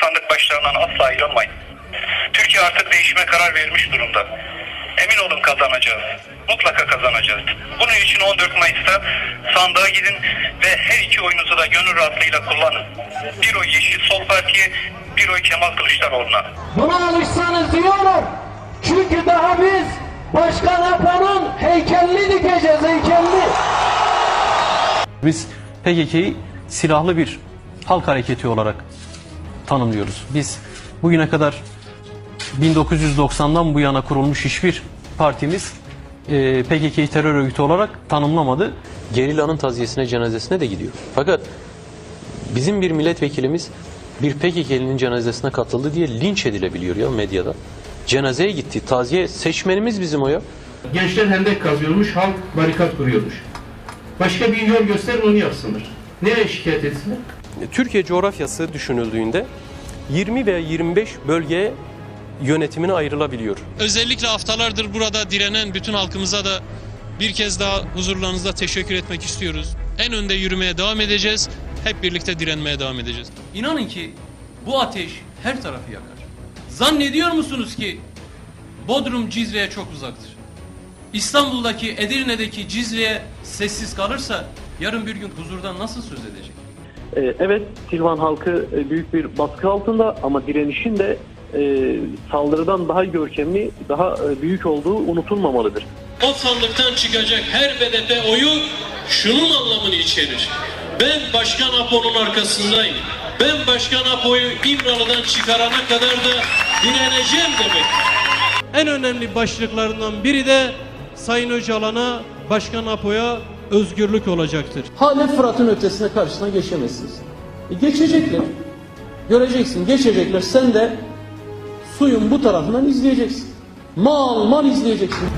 sandık başlarından asla ayrılmayın. Türkiye artık değişime karar vermiş durumda. Emin olun kazanacağız. Mutlaka kazanacağız. Bunun için 14 Mayıs'ta sandığa gidin ve her iki oyunuzu da gönül rahatlığıyla kullanın. Bir oy Yeşil Sol Parti'ye, bir oy Kemal Kılıçdaroğlu'na. Buna alışsanız diyorum. Çünkü daha biz Başkan Apo'nun heykelini dikeceğiz heykelini. Biz PKK'yı silahlı bir halk hareketi olarak tanımlıyoruz. Biz bugüne kadar 1990'dan bu yana kurulmuş hiçbir partimiz e, PKK'yı terör örgütü olarak tanımlamadı. Gerila'nın taziyesine, cenazesine de gidiyor. Fakat bizim bir milletvekilimiz bir PKK'linin cenazesine katıldı diye linç edilebiliyor ya medyada. Cenazeye gitti. Taziye seçmenimiz bizim o ya. Gençler hendek kazıyormuş, halk barikat kuruyormuş. Başka bir yol gösterin onu yapsınlar. Nereye şikayet etsinler? Türkiye coğrafyası düşünüldüğünde 20 ve 25 bölgeye yönetimine ayrılabiliyor. Özellikle haftalardır burada direnen bütün halkımıza da bir kez daha huzurlarınızda teşekkür etmek istiyoruz. En önde yürümeye devam edeceğiz. Hep birlikte direnmeye devam edeceğiz. İnanın ki bu ateş her tarafı yakar. Zannediyor musunuz ki Bodrum Cizre'ye çok uzaktır? İstanbul'daki Edirne'deki Cizre'ye sessiz kalırsa yarın bir gün huzurdan nasıl söz edecek? Ee, Evet, Silvan halkı e, büyük bir baskı altında ama direnişin de e, saldırıdan daha görkemli, daha e, büyük olduğu unutulmamalıdır. O sandıktan çıkacak her BDP oyu şunun anlamını içerir. Ben Başkan Apo'nun arkasındayım. Ben Başkan Apo'yu İmralı'dan çıkarana kadar da direneceğim demek. En önemli başlıklarından biri de Sayın Öcalan'a, Başkan Apo'ya özgürlük olacaktır. Hala Fırat'ın ötesine karşısına geçemezsiniz. E, geçecekler. Göreceksin geçecekler. Sen de suyun bu tarafından izleyeceksin. Mal mal izleyeceksin.